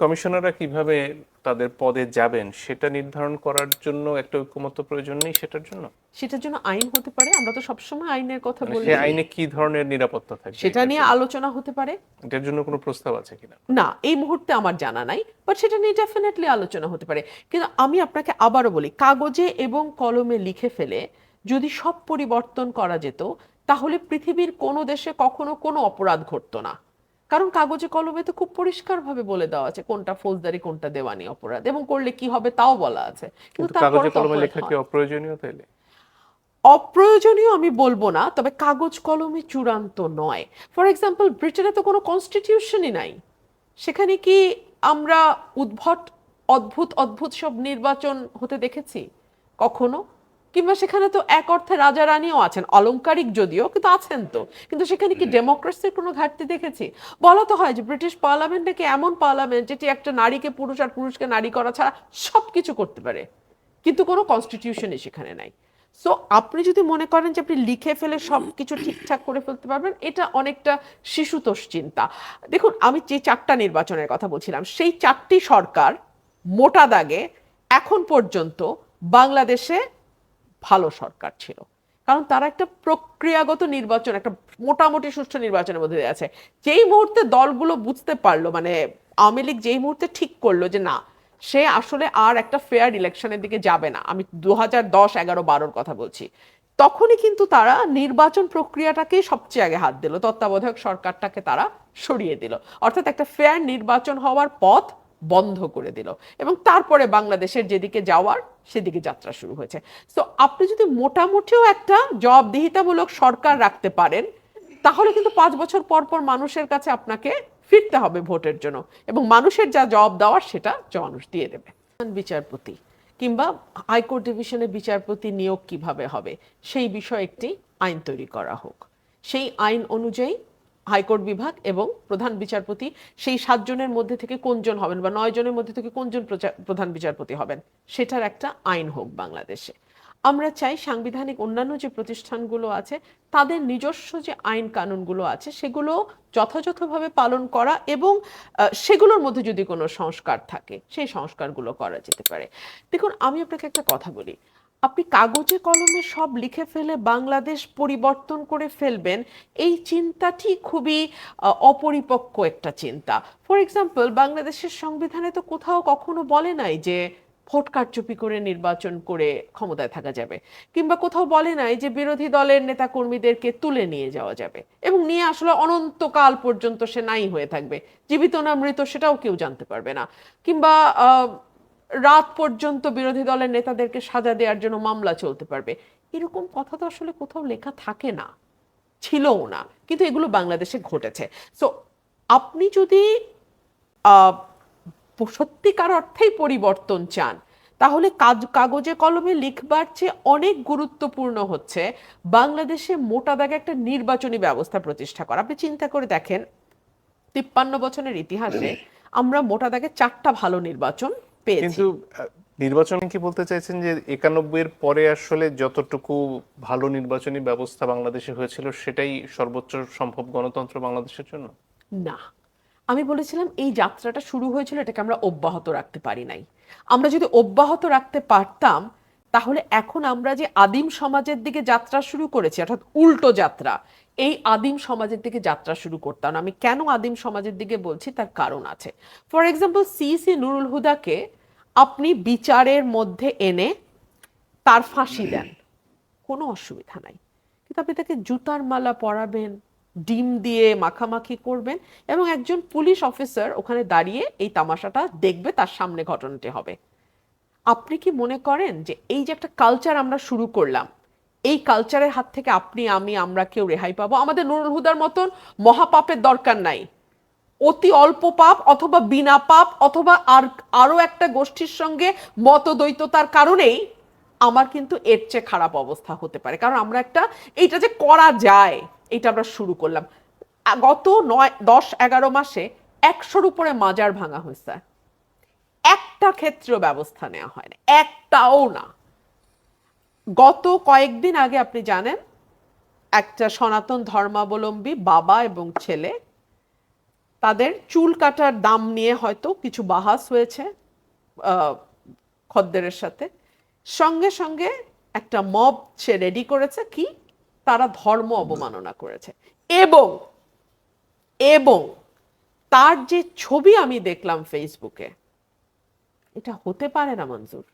কমিশনাররা কীভাবে তাদের পদে যাবেন সেটা নির্ধারণ করার জন্য একটা ঐক্যমত্য প্রয়োজন নেই সেটার জন্য? সেটার জন্য আইন হতে পারে আমরা তো সবসময় আইনের কথা মানে বলি। আইনে কি ধরনের নিরাপত্তা থাকবে? সেটা নিয়ে আলোচনা হতে পারে। এটার জন্য কোনো প্রস্তাব আছে কিনা? না এই মুহূর্তে আমার জানা নাই বাট সেটা নিয়ে ডেফিনেটলি আলোচনা হতে পারে। কিন্তু আমি আপনাকে আবারও বলি কাগজে এবং কলমে লিখে ফেলে যদি সব পরিবর্তন করা যেত তাহলে পৃথিবীর কোনো দেশে কখনো কোনো অপরাধ ঘটতো না। কারণ কাগজে কলমে তো খুব পরিষ্কারভাবে বলে দেওয়া আছে কোনটা ফৌজদারি কোনটা দেওয়ানি অপরাধ এবং করলে কি হবে তাও বলা আছে। কিন্তু কাগজে কলমে লেখা কি অপ্রয়োজনীয় তাইলে? অপ্রয়োজনীয় আমি বলব না তবে কাগজ কলমে চূড়ান্ত নয়। ফর এক্সাম্পল ব্রিটেনে তো কোনো কনস্টিটিউশনই নাই। সেখানে কি আমরা উদ্ভট অদ্ভুত অদ্ভুত সব নির্বাচন হতে দেখেছি? কখনো? কিংবা সেখানে তো এক অর্থে রাজা রানীও আছেন অলংকারিক যদিও কিন্তু আছেন তো। কিন্তু সেখানে কি ডেমোক্রেসির কোনো ঘাটতি দেখেছি? বলা তো হয় যে ব্রিটিশ পার্লামেন্ট নাকি এমন পার্লামেন্ট যেটি একটা নারীকে পুরুষ আর পুরুষকে নারী করা ছাড়া সব কিছু করতে পারে কিন্তু কোনো কনস্টিটিউশনই সেখানে নাই। সো আপনি যদি মনে করেন যে আপনি লিখে ফেলে সব কিছু ঠিকঠাক করে ফেলতে পারবেন এটা অনেকটা শিশুতোষ চিন্তা। দেখুন আমি যে চারটা নির্বাচনের কথা বলছিলাম সেই চারটি সরকার মোটা দাগে এখন পর্যন্ত বাংলাদেশে ভালো সরকার ছিল। কারণ তারা একটা প্রক্রিয়াগত নির্বাচন, একটা মোটামুটি সুষ্ঠু নির্বাচনের মধ্যে আছে। যেই মুহূর্তে দলগুলো বুঝতে পারল মানে আওয়ামী লীগ যেই মুহূর্তে ঠিক করল যে না, সে আসলে আর একটা ফেয়ার ইলেকশনের দিকে যাবে না। আমি দু হাজার দশ এগারো বারোর কথা বলছি। তখনই কিন্তু তারা নির্বাচন প্রক্রিয়াটাকেই সবচেয়ে আগে হাত দিল। তত্ত্বাবধায়ক সরকারটাকে তারা সরিয়ে দিল। অর্থাৎ একটা ফেয়ার নির্বাচন হওয়ার পথ বন্ধ করে দিল। এবং তারপরে বাংলাদেশের যেদিকে যাওয়ার, সেদিকে যাত্রা শুরু হয়েছে। তো আপনি যদি মোটামুটিও একটা জবাবদিহিতামূলক সরকার রাখতে পারেন, তাহলে কিন্তু পাঁচ বছর পর পর মানুষের কাছে আপনাকে ফিরতে হবে ভোটের জন্য। এবং মানুষের যা জবাব দেওয়ার, সেটা মানুষ দিয়ে দেবে। বিচারপতি কিংবা হাইকোর্ট ডিভিশনের বিচারপতি নিয়োগ কীভাবে হবে, সেই বিষয়ে একটি আইন তৈরি করা হোক। সেই আইন অনুযায়ী হাইকোর্ট বিভাগ এবং প্রধান বিচারপতি সেই সাতজনের মধ্যে থেকে কোনজন হবেন বা নয় জনের মধ্যে থেকে কোনজন প্রধান বিচারপতি হবেন, সেটার একটা আইন হোক বাংলাদেশে। আমরা চাই সাংবিধানিক অন্যান্য যে প্রতিষ্ঠানগুলো আছে, তাদের নিজস্ব যে আইন কানুনগুলো আছে, সেগুলো যথাযথভাবে পালন করা এবং সেগুলোর মধ্যে যদি কোনো সংস্কার থাকে, সেই সংস্কারগুলো করা যেতে পারে। দেখুন, আমি আপনাকে একটা কথা বলি। আপনি কাগজে কলমে সব লিখে ফেলে বাংলাদেশ পরিবর্তন করে ফেলবেন, এই চিন্তাটি খুবই অপরিপক্ক একটা চিন্তা। ফর এক্সাম্পল বাংলাদেশের সংবিধানে তো কোথাও কখনো বলে নাই যে ভোট কারচুপি করে নির্বাচন করে ক্ষমতায় থাকা যাবে। কিংবা কোথাও বলে নাই যে বিরোধী দলের নেতা কর্মীদেরকে তুলে নিয়ে যাওয়া যাবে। এবং নিয়ে আসলে অনন্তকাল পর্যন্ত সে নাই হয়ে থাকবে। জীবিত না মৃত সেটাও কেউ জানতে পারবে না। কিংবা রাত পর্যন্ত বিরোধী দলের নেতাদেরকে সাজা দেওয়ার জন্য মামলা চলতে পারবে। এরকম কথা তো আসলে কোথাও লেখা থাকে না, ছিলও না, কিন্তু এগুলো বাংলাদেশে ঘটেছে। সো আপনি যদি সত্যিকার অর্থেই পরিবর্তন চান, তাহলে কাজ- কাগজে কলমে লিখবার চেয়ে অনেক গুরুত্বপূর্ণ হচ্ছে বাংলাদেশে মোটা দাগে একটা নির্বাচনী ব্যবস্থা প্রতিষ্ঠা করা। আপনি চিন্তা করে দেখেন, তিপ্পান্ন বছরের ইতিহাসে আমরা মোটা দাগে চারটা ভালো নির্বাচন পেয়েছি। কিন্তু নির্বাচনে কি বলতে চাইছেন যে একানব্বই এর পরে আসলে যতটুকু ভালো নির্বাচনী ব্যবস্থা বাংলাদেশে হয়েছিল সেটাই সর্বোচ্চ সম্ভব গণতন্ত্র বাংলাদেশের জন্য? না। আমি বলেছিলাম এই যাত্রাটা শুরু হয়েছিল এটাকে আমরা অব্যাহত রাখতে পারি নাই। আমরা যদি অব্যাহত রাখতে পারতাম তাহলে এখন আমরা যে আদিম সমাজের দিকে যাত্রা শুরু করেছি অর্থাৎ উল্টো যাত্রা এই আদিম সমাজের দিকে যাত্রা শুরু করতাম। না। আমি কেন আদিম সমাজের দিকে বলছি? তার কারণ আছে। ফর এক্সাম্পল সিসি নুরুল হুদাকে আপনি বিচারের মধ্যে এনে তার ফাঁসি দেন। কোনো অসুবিধা নাই। কিন্তু আপনি তাকে জুতার মালা পরাবেন, ডিম দিয়ে মাখামাখি করবেন এবং একজন পুলিশ অফিসার ওখানে দাঁড়িয়ে এই তামাশাটা দেখবে তার সামনে ঘটনাটি হবে। আপনি কি মনে করেন যে এই যে একটা কালচার আমরা শুরু করলাম, এই কালচারের হাত থেকে আপনি, আমি, আমরা কেউ রেহাই পাবো? আমাদের নুরুল হুদার মতন মহাপাপের দরকার নাই। অতি অল্প পাপ অথবা বিনা পাপ অথবা আর আরও একটা গোষ্ঠীর সঙ্গে মতদ্বৈততার কারণেই আমার কিন্তু এর চেয়ে খারাপ অবস্থা হতে পারে। কারণ আমরা একটা এইটা যে করা যায় এটা আমরা শুরু করলাম। গত নয়, দশ, এগারো মাসে একশোর উপরে মাজার ভাঙা হয়েছে একটা ক্ষেত্রেও ব্যবস্থা নেওয়া হয় না একটাও না। গত কয়েকদিন আগে আপনি জানেন, একটা সনাতন ধর্মাবলম্বী বাবা এবং ছেলে তাদের চুল কাটার দাম নিয়ে হয়তো কিছু বাহাস হয়েছে খদ্দেরের সাথে। সঙ্গে সঙ্গে একটা মব সে রেডি করেছে কি? তারা ধর্ম অবমাননা করেছে। এবং এবং তার যে ছবি আমি দেখলাম ফেসবুকে, এটা হতে পারে না মঞ্জুর।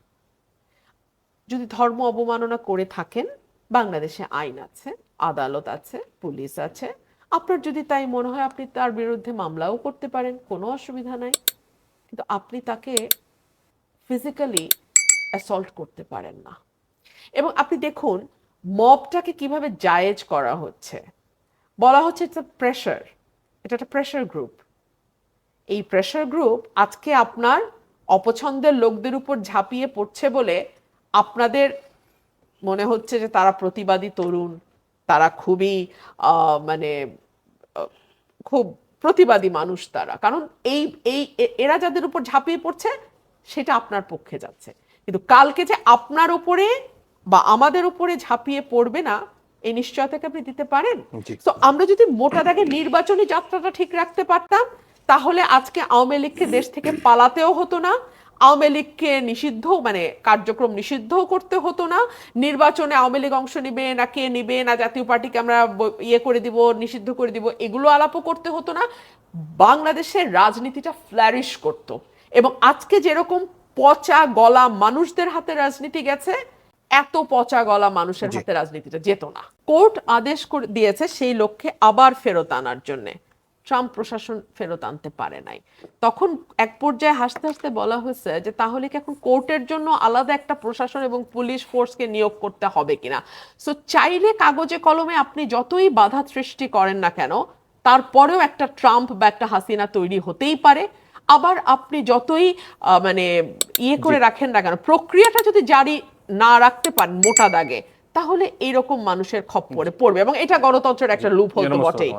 যদি ধর্ম অবমাননা করে থাকেন, বাংলাদেশে আইন আছে, আদালত আছে, পুলিশ আছে আপনার যদি তাই মনে হয়, আপনি তার বিরুদ্ধে মামলাও করতে পারেন, কোনো অসুবিধা নাই। কিন্তু আপনি তাকে ফিজিক্যালি অ্যাসল্ট করতে পারেন না। এবং আপনি দেখুন, মবটাকে কীভাবে জায়েজ করা হচ্ছে। বলা হচ্ছে এটা প্রেশার এটা একটা প্রেশার গ্রুপ এই প্রেশার গ্রুপ আজকে আপনার অপছন্দের লোকদের উপর ঝাঁপিয়ে পড়ছে বলে আপনাদের মনে হচ্ছে যে তারা প্রতিবাদী তরুণ। তারা খুবই মানে খুব প্রতিবাদী মানুষ তারা। কারণ এই এই এরা যাদের উপর ঝাঁপিয়ে পড়ছে সেটা আপনার পক্ষে যাচ্ছে। কিন্তু কালকে যে আপনার উপরে বা আমাদের উপরে ঝাঁপিয়ে পড়বে না এই নিশ্চয়তাকে আপনি দিতে পারেন? তো আমরা যদি মোটা দাগে নির্বাচনী যাত্রাটা ঠিক রাখতে পারতাম তাহলে আজকে আওয়ামী লীগকে দেশ থেকে পালাতেও হতো না আওয়ামী লীগকে নিষিদ্ধ মানে কার্যক্রম নিষিদ্ধ করতে হতো না। নির্বাচনে আওয়ামী লীগ অংশ নিবে না কে নিবে না জাতীয় পার্টিকে আমরা ইয়ে করে দিব নিষিদ্ধ করে দিব এগুলো আলাপও করতে হতো না। বাংলাদেশের রাজনীতিটা ফ্ল্যারিশ করত। এবং আজকে যেরকম পচা গলা মানুষদের হাতে রাজনীতি গেছে এত পচা গলা মানুষের হাতে রাজনীতিটা যেত না। কোর্ট আদেশ করে দিয়েছে সেই লক্ষ্যে আবার ফেরত আনার জন্য। ট্রাম্প প্রশাসন ফেরত আনতে পারে নাই। তখন এক পর্যায়ে হাসতে হাসতে বলা হয়েছে যে তাহলে কি এখন কোর্টের জন্য আলাদা একটা প্রশাসন এবং পুলিশ ফোর্সকে নিয়োগ করতে হবে কিনা? সো চাইলে কাগজে কলমে আপনি যতই বাধা সৃষ্টি করেন না কেন তারপরেও একটা ট্রাম্প বা একটা হাসিনা তৈরি হতেই পারে। আবার আপনি যতই মানে ইয়ে করে রাখেন না কেন প্রক্রিয়াটা যদি জারি না রাখতে পারেন মোটা দাগে তাহলে এইরকম মানুষের খপ্পরে পড়বে এবং এটা গণতন্ত্রের একটা লুপ হতো বটেই।